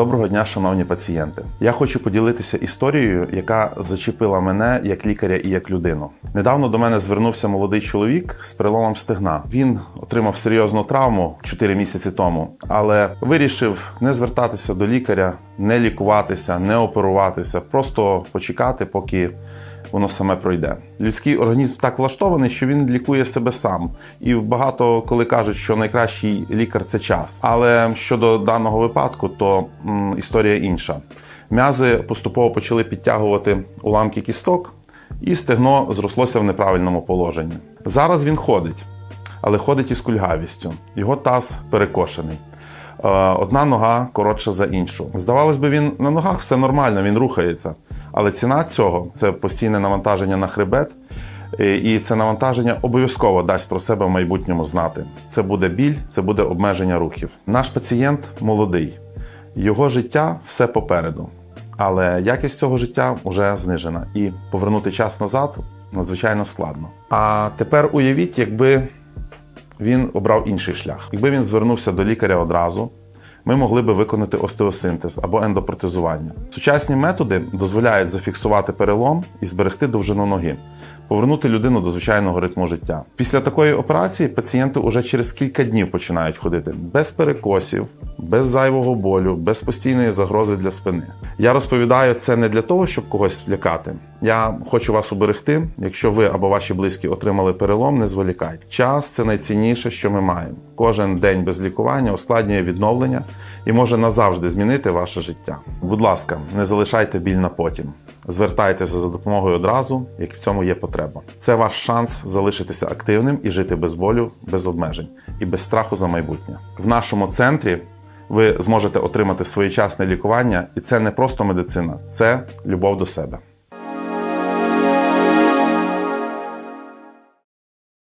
Доброго дня, шановні пацієнти. Я хочу поділитися історією, яка зачепила мене як лікаря і як людину. Недавно до мене звернувся молодий чоловік з переломом стегна. Він отримав серйозну травму 4 місяці тому, але вирішив не звертатися до лікаря, не лікуватися, не оперуватися, просто почекати, поки воно саме пройде. Людський організм так влаштований, що він лікує себе сам. І багато коли кажуть, що найкращий лікар це час. Але щодо даного випадку, то м, історія інша. М'язи поступово почали підтягувати уламки кісток, і стегно зрослося в неправильному положенні. Зараз він ходить, але ходить із кульгавістю. Його таз перекошений. Е, Одна нога коротша за іншу. Здавалось би, він на ногах все нормально, він рухається. Але ціна цього це постійне навантаження на хребет, е, і це навантаження обов'язково дасть про себе в майбутньому знати. Це буде біль, це буде обмеження рухів. Наш пацієнт молодий, його життя все попереду, але якість цього життя вже знижена, і повернути час назад надзвичайно складно. А тепер уявіть, якби він обрав інший шлях. Якби він звернувся до лікаря одразу, ми могли би виконати остеосинтез або ендопротезування. Сучасні методи дозволяють зафіксувати перелом і зберегти довжину ноги, повернути людину до звичайного ритму життя. Після такої операції пацієнти уже через кілька днів починають ходити без перекосів, без зайвого болю, без постійної загрози для спини. Я розповідаю це не для того, щоб когось лякати. Я хочу вас уберегти. Якщо ви або ваші близькі отримали перелом, не зволікайте. Час це найцінніше, що ми маємо. Кожен день без лікування ускладнює відновлення і може назавжди змінити ваше життя. Будь ласка, не залишайте біль на потім. Звертайтеся за допомогою одразу, як в цьому є потреба. Це ваш шанс залишитися активним і жити без болю, без обмежень і без страху за майбутнє. В нашому центрі ви зможете отримати своєчасне лікування, і це не просто медицина, це любов до себе.